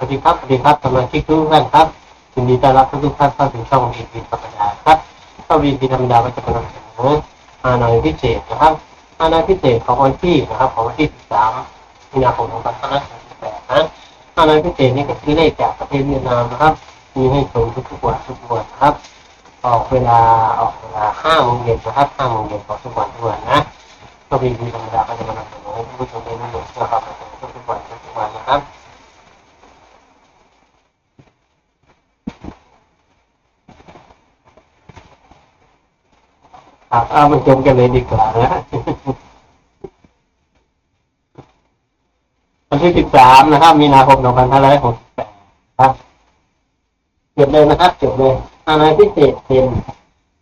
วัสดีครับ สวัสดีครับสมาชิกทุกท่านครับยินดีต้อนรับทุกท่านเข้าสู่ช่องวีพีธรรมดาครับช่องวีพีธรรมดาก็จะมานำเสนออาหน่อยพิเศษนะครับอาหน่อยพิเศษของวันที่นะครับของวันที่ 13 มีนาคม2568นะอาหน่อยพิเศษนี่ก็คือเลขจากประเทศเวียดนามนะครับ มีให้ชมทุกวันทุกวันนะครับ ออกเวลาออกเวลา5โมงเย็นนะครับ5โมงเย็นของทุกวันทุกวันนะก็วีพีธรรมดาก็จะมานำเสนอให้ผู้ชมได้รู้นะครับทุกวันทุกวันนะครับ ครับเอามาชมกันเลยดีกว่านะวันที่สิบสามนะครับ มีนาคมสองพันห้าร้อยหกสิบแปดครับเก็บเลยนะครับเก็บเลยอะไรพิเศษเป็น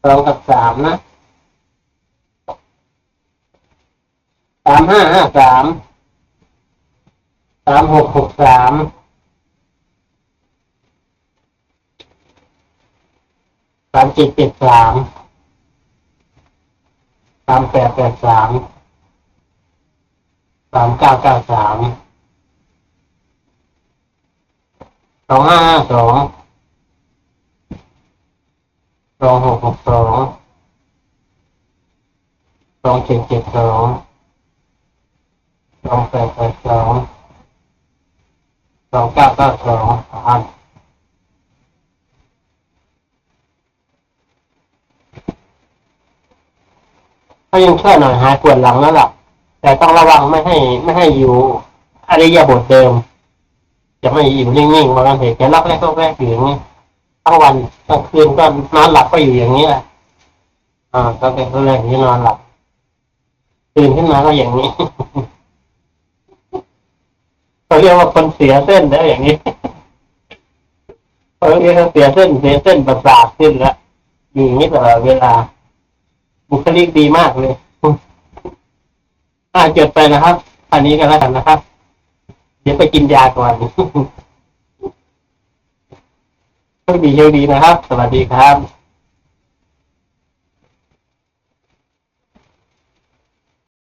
สองกับสามนะสามห้าห้าสามสามหกหกสามสามเจ็ดเจ็ดสาม สามแปดแปดสามสามเก้าเก้าสามสองห้าห้าสองสองหกหกสองสองเจ็ดเจ็ดสองสองแปดแปดสองสองเก้าเก้าสองครับ ยังช่วยหน่อยหายปวดหลังแล้วหลับแต่ต้องระวังไม่ให้ไม่ให้อยู่อริยบทเดิมจะไม่อยู่นิ่งๆบางเหตุแกล็อกแรกก็แรกอยู่อย่างนี้ทั้งวันกลางคืนก็นอนหลับก็อยู่อย่างนี้แหละอ่าก็เป็นเรื่องที่นอนหลับตื่นขึ้นมาก็อย่างนี้เขาเรียกว่าคนเสียเส้นแล้วอย่างนี้เขาเรียกว่าเสียเส้นเสียเส้นประสาทขึ้นแล้วอยู่อย่างนี้ตลอดเวลา บุคลิกดีมากเลยอ่าจดไปนะครับ อันนี้กันแล้วกันนะครับ เดี๋ยวไปกินยาก่อนโชคดีโชคดีนะครับ สวัสดีครับ